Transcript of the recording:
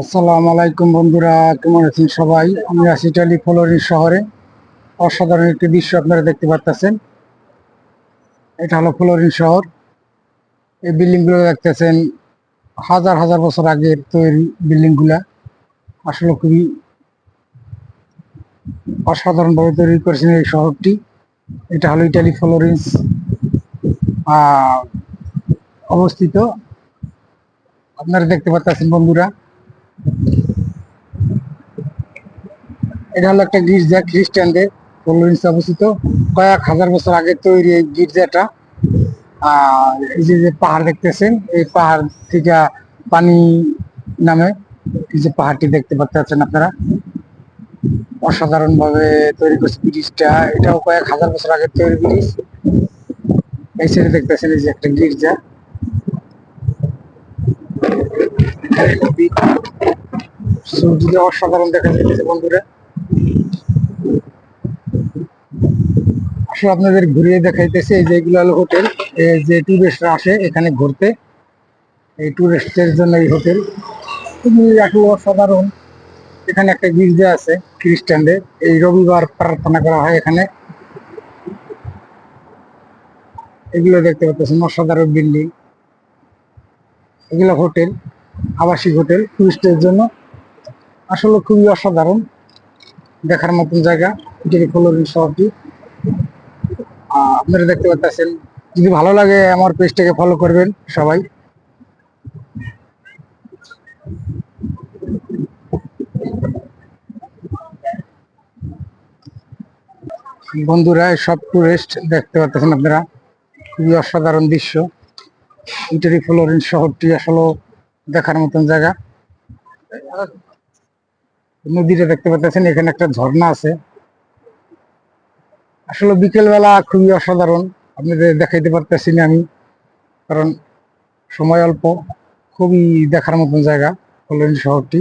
আসসালামু আলাইকুম বন্ধুরা, কেমন আছেন সবাই? আমি আছি ইটালি ফ্লোরিন শহরে। অসাধারণ একটি দৃশ্য আপনারা দেখতে পাচ্ছেন এটা হলো ফ্লোরিন শহর। এই বিল্ডিংগুলো দেখতেছেন, হাজার হাজার বছর আগের তৈরি বিল্ডিংগুলা আসলে খুবই অসাধারণ ভাবে তৈরি করেছেন এই শহরটি। এটা হলো ইটালি ফ্লোরেন্স অবস্থিত। আপনারা দেখতে পাচ্ছেন বন্ধুরা এটা হলো একটা গির্জা, খ্রিস্টানদের ফ্লোরেন্স অবস্থিত। কয়েক হাজার বছর আগে তৈরি এই গির্জাটা। এই যে পাহাড় দেখতেছেন, এই পাহাড় থেকে পানি নামে এই যে পাহাড়টি দেখতে পাচ্ছেন আপনারা। অসাধারণ ভাবে তৈরি করছে ব্রিজটা এটাও কয়েক হাজার বছর আগে তৈরি ব্রিজ এই সাইডে দেখতেছেন এই যে একটা গির্জা। অসাধারণ দেখা যাচ্ছে বন্ধুরা। আসলে আপনাদের ঘুরিয়ে দেখাইতেছে, এই যে এগুলো হলো হোটেল যে টুরিস্টরা আসে এখানে ঘুরতে। এই টুরিস্টের জন্য এই হোটেল। আসলে অসাধারণ। এখানে একটা গির্জা আছে খ্রিস্টানদের, এই রবিবার প্রার্থনা করা হয় এখানে। এগুলো দেখতে পাচ্ছেন, অসাধারণ বিল্ডিং। এগুলো হোটেল, আবাসিক হোটেল টুরিস্টের জন্য। আসলে খুবই অসাধারণ। দেখার মতন জায়গা। ইটালি ফ্লোরিন শহরটি আপনারা দেখতে পাচ্ছেন। যদি ভালো লাগে আমার পেজটাকে ফলো করবেন সবাই। বন্ধুরা সব টুরিস্ট দেখতে পাচ্ছেন আপনারা। খুবই অসাধারণ দৃশ্য। ইটালি ফ্লোরিন শহরটি আসলে দেখার মতন জায়গা। নদীটা দেখতে পাচ্ছেন, এখানে একটা ঝর্ণা আছে। আসলে বিকেলবেলা খুবই অসাধারণ, আপনাদের দেখাইতে পারতেছি না আমি, কারণ সময় অল্প, খুবই দেখার মতন জায়গা, কল্যাণী শহরটি।